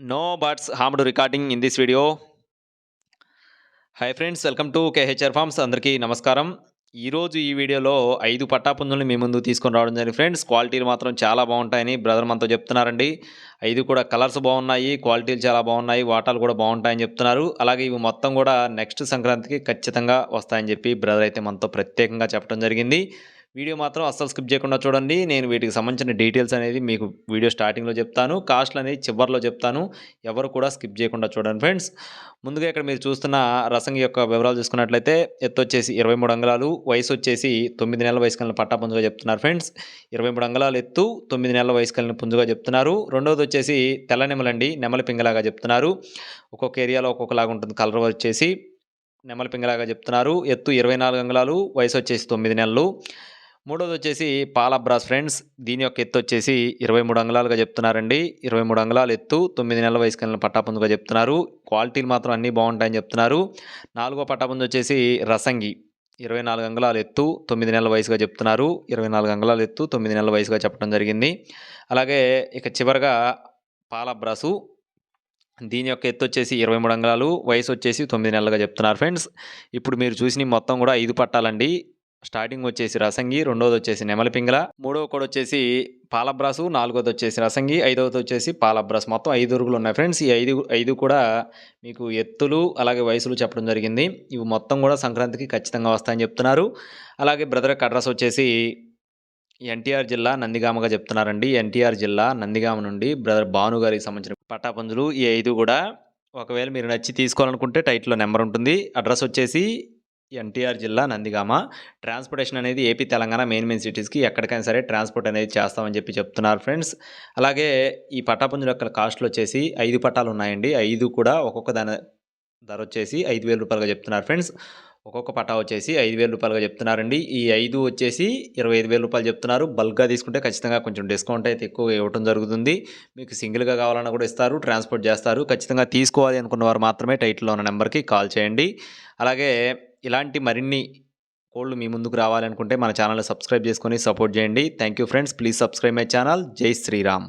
No birds harmed recording in this video hi friends welcome to KHR farms అందరికీ నమస్కారం. ఈరోజు ఈ వీడియోలో ఐదు పట్టాపుంజుల్ని మీ ముందు తీసుకొని రావడం జరిగింది. ఫ్రెండ్స్ క్వాలిటీలు మాత్రం చాలా బాగుంటాయని బ్రదర్ మనతో చెప్తున్నారండి. ఐదు కూడా కలర్స్ బాగున్నాయి క్వాలిటీలు చాలా బాగున్నాయి వాటాలు కూడా బాగుంటాయని చెప్తున్నారు. అలాగే ఇవి మొత్తం కూడా నెక్స్ట్ సంక్రాంతికి ఖచ్చితంగా వస్తాయని చెప్పి బ్రదర్ అయితే మనతో ప్రత్యేకంగా చెప్పడం జరిగింది. వీడియో మాత్రం అస్సలు స్కిప్ చేయకుండా చూడండి. నేను వీటికి సంబంధించిన డీటెయిల్స్ అనేది మీకు వీడియో స్టార్టింగ్లో చెప్తాను. కాస్ట్లు అనేది చివరిలో చెప్తాను. ఎవరు కూడా స్కిప్ చేయకుండా చూడండి ఫ్రెండ్స్. ముందుగా ఇక్కడ మీరు చూస్తున్న రసంగి యొక్క వివరాలు చూసుకున్నట్లయితే ఎత్తు వచ్చేసి ఇరవై మూడు అంగళాలు వయసు వచ్చేసి తొమ్మిది నెలల వయసు కలిగిన పట్టా పుంజుగా చెప్తున్నారు ఫ్రెండ్స్. ఇరవై మూడు అంగళాలు ఎత్తు తొమ్మిది నెలల వయసు కలిగిన పుంజుగా చెప్తున్నారు. రెండవది వచ్చేసి తెల్ల నెమలండి నెమలి పింగలాగా చెప్తున్నారు. ఒక్కొక్క ఏరియాలో ఒక్కొక్కలాగా ఉంటుంది. కలర్ వచ్చేసి నెమలి పింగలాగా చెప్తున్నారు. ఎత్తు ఇరవై నాలుగు అంగుళాలు వయసు వచ్చేసి తొమ్మిది నెలలు. మూడోది వచ్చేసి పాలబ్రాస్ ఫ్రెండ్స్ దీని యొక్క ఎత్తు వచ్చేసి ఇరవై మూడు అంగుళాలుగా చెప్తున్నారండి. ఇరవై మూడు అంగుళాలు ఎత్తు తొమ్మిది నెలల వయసు కలిగిన పట్టాపుందుగా చెప్తున్నారు. క్వాలిటీలు మాత్రం అన్నీ బాగుంటాయని చెప్తున్నారు. నాలుగో పట్టాపుంజు వచ్చేసి రసంగి ఇరవై నాలుగు అంగుళాలు ఎత్తు తొమ్మిది నెలల వయసుగా చెప్తున్నారు. ఇరవై నాలుగు అంగుళాలు ఎత్తు తొమ్మిది నెలల వయసుగా చెప్పడం జరిగింది. అలాగే ఇక చివరగా పాలబ్రాసు దీని యొక్క ఎత్తు వచ్చేసి ఇరవై మూడు అంగుళాలు వయసు వచ్చేసి తొమ్మిది నెలలుగా చెప్తున్నారు ఫ్రెండ్స్. ఇప్పుడు మీరు చూసిన మొత్తం కూడా ఐదు పట్టాలండి. స్టార్టింగ్ వచ్చేసి రసంగి రెండోది వచ్చేసి నెమలి పింగళ మూడవ కూడా వచ్చేసి పాలబ్రాసు నాలుగోది వచ్చేసి రసంగి ఐదవది వచ్చేసి పాలబ్రాస్. మొత్తం ఐదు ఉరుగులు ఉన్నాయి ఫ్రెండ్స్. ఈ ఐదు ఐదు కూడా మీకు ఎత్తులు అలాగే వయసులు చెప్పడం జరిగింది. ఇవి మొత్తం కూడా సంక్రాంతికి ఖచ్చితంగా వస్తాయని చెప్తున్నారు. అలాగే బ్రదర్ అడ్రస్ వచ్చేసి ఎన్టీఆర్ జిల్లా నందిగామగా చెప్తున్నారండి. ఎన్టీఆర్ జిల్లా నందిగామ నుండి బ్రదర్ భాను గారికి సంబంధించిన పట్టాపంజులు. ఈ ఐదు కూడా ఒకవేళ మీరు నచ్చి తీసుకోవాలనుకుంటే టైట్లో నెంబర్ ఉంటుంది. అడ్రస్ వచ్చేసి ఎన్టీఆర్ జిల్లా నందిగామ. ట్రాన్స్పోర్టేషన్ అనేది ఏపీ తెలంగాణ మెయిన్ మెయిన్ సిటీస్కి ఎక్కడికైనా సరే ట్రాన్స్పోర్ట్ అనేది చేస్తామని చెప్పి చెప్తున్నారు ఫ్రెండ్స్. అలాగే ఈ పట్టాపుంజుల యొక్క కాస్ట్లు వచ్చేసి ఐదు పట్టాలు ఉన్నాయండి. ఐదు కూడా ఒక్కొక్క దాని ధర వచ్చేసి ఐదు వేల రూపాయలుగా చెప్తున్నారు ఫ్రెండ్స్. ఒక్కొక్క పటా వచ్చేసి ఐదు వేల రూపాయలుగా చెప్తున్నారండి. ఈ ఐదు వచ్చేసి ఇరవై ఐదు వేల రూపాయలు చెప్తున్నారు. బల్క్గా తీసుకుంటే ఖచ్చితంగా కొంచెం డిస్కౌంట్ అయితే ఎక్కువ ఇవ్వడం జరుగుతుంది. మీకు సింగిల్గా కావాలన్నా కూడా ఇస్తారు ట్రాన్స్పోర్ట్ చేస్తారు. ఖచ్చితంగా తీసుకోవాలి అనుకున్న వారు మాత్రమే టైటిల్లో ఉన్న నెంబర్కి కాల్ చేయండి. అలాగే ఇలాంటి మరిన్ని కోళ్ళు మీ ముందుకు రావాలనుకుంటే మన ఛానల్ సబ్స్క్రైబ్ చేసుకొని సపోర్ట్ చేయండి. Thank you friends. Please subscribe my channel. జై శ్రీరామ్.